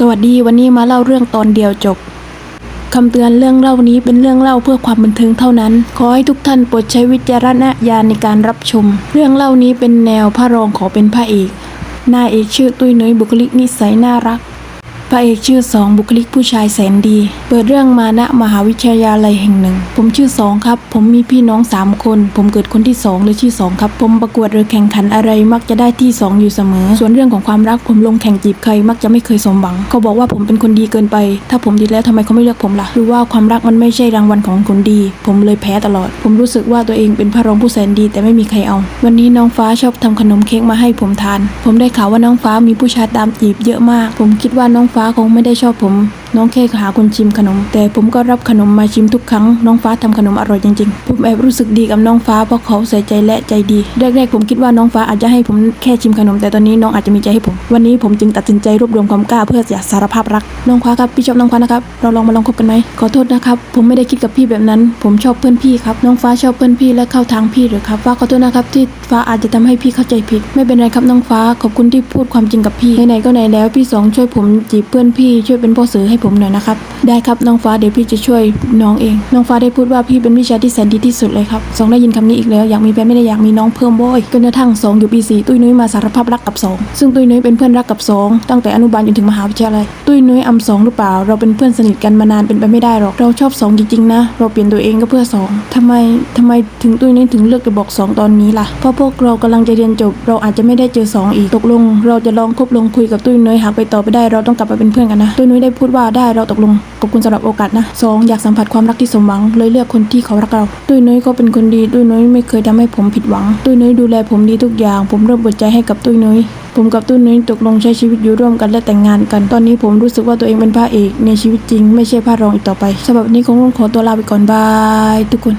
สวัสดีวันนี้มาเล่าเรื่องตอนเดียวจบคำเตือนเรื่องเล่านี้เป็นเรื่องเล่าเพื่อความบันเทิงเท่านั้น ขอให้ทุกท่านโปรดใช้วิจารณญาณในการรับชม เรื่องเล่านี้เป็นแนวพระรองขอเป็นพระเอกนายเอกชื่อตุ้ยนุ้ยบุคลิกนิสัยน่ารัก พระเอกชื่อสองบุคลิกผู้ชายแสนดีเปิดเรื่องมาณมหาวิทยาลัยแห่งหนึ่ง ผมชื่อสองครับ ผมมีพี่น้องสามคน ผมเกิดคนที่สองเลยชื่อสองครับ ผมประกวดหรือแข่งขันอะไรมักจะได้ที่สองอยู่เสมอ ส่วนเรื่องของความรักผมลงแข่งจีบใครมักจะไม่เคยสมหวัง เขาบอกว่าผมเป็นคนดีเกินไป ถ้าผมดีแล้วทำไมเขาไม่เลือกผมล่ะ หรือว่าความรักมันไม่ใช่รางวัลของคนดี ผมเลยแพ้ตลอด ผมรู้สึกว่าตัวเองเป็นพระรองผู้แสนดีแต่ไม่มีใครเอา วันนี้น้องฟ้าชอบทำขนมเค้กมาให้ผมทาน ผมได้ข่าวว่าน้องฟ้ามีผู้ชายตามจีบเยอะมาก ผมคิดว่าน้องฟ้าคงไม่ได้ชอบผมน้องแค่หาคนชิมขนม แต่ผมก็รับขนมมาชิมทุกครั้งน้องฟ้าทำขนมอร่อยจริงๆ ผมแอบรู้สึกดีกับน้องฟ้าเพราะเขาใส่ใจและใจดีแรกๆผมคิดว่าน้องฟ้าอาจจะให้ผมแค่ชิมขนม แต่ตอนนี้น้องอาจจะมีใจให้ผม วันนี้ผมจึงตัดสินใจรวบรวมความกล้าเพื่อจะสารภาพรัก น้องฟ้าครับพี่ชอบน้องฟ้านะครับเราลองมาลองคบกันไหมขอโทษนะครับผมไม่ได้คิดกับพี่แบบนั้น ผมชอบเพื่อนพี่ครับน้องฟ้าชอบเพื่อนพี่และเข้าทางพี่หรือครับฟ้าขอโทษนะครับที่ฟ้าอาจจะทำให้พี่เข้าใจผิด ไม่เป็นไรครับน้องฟ้าขอบคุณที่พูดความจริงกับพี่ไหนๆก็ไหนแล้วพี่สองช่วยผมจีบเพื่อนพี่ช่วยเป็นพ่อสื่อให้ผมหน่อยนะครับ ได้ครับน้องฟ้าเดี๋ยวพี่จะช่วยน้องเอง น้องฟ้าได้พูดว่าพี่เป็นพี่ชาที่แสนดีที่สุดเลยครับสองได้ยินคำนี้อีกแล้วอยากมีแฟนไม่ได้อยากมีน้องเพิ่มโว้ยจนกระทั่งสองอยู่ปีสี่ตุ้ยนุ้ยมาสารภาพรักกับสองซึ่งตุ้ยนุ้ยเป็นเพื่อนรักกับสองตั้งแต่อนุบาลจนถึงมหาวิทยาลัยตุ้ยนุ้ยอำสองหรือเปล่า เราเป็นเพื่อนสนิทกันมานานเป็นไปไม่ได้หรอกเราชอบสองจริงๆนะเราเปลี่ยนตัวเองก็เพื่อสองทำไมทำไมถึงตุ้ยนุ้ยถึงเลือกจะบอกสองตอนนี้ล่ะเพราะพวกเรากำลังจะเรียนจบ เราอาจจะไม่ได้เจอสองอีกตกลง เราจะลองคบลงคุยกับตุ้ยนุ้ยหากไปต่อไปได้เราต้องกลับมาเป็นเพื่อนกันนะตุ้ยนุ้ยได้พูดว่าได้เราตกลงขอบคุณสำหรับโอกาสนะสองอยากสัมผัสความรักที่สมหวัง เลยเลือกคนที่เขารักเราตุ้ยนุ้ยก็เป็นคนดีตุ้ยนุ้ยไม่เคยทำให้ผมผิดหวังตุ้ยนุ้ยดูแลผมดีทุกอย่าง ผมเริ่มเปิดใจให้กับตุ้ยนุ้ยผมกับตุ้ยนุ้ยตกลงใช้ชีวิตอยู่ร่วมกันและแต่งงานกัน ตอนนี้ผมรู้สึกว่าตัวเองเป็นพระเอกในชีวิตจริง ไม่ใช่พระรองอีกต่อไปสำหรับนี้คงต้องขอตัวลาไปก่อนบายทุกคน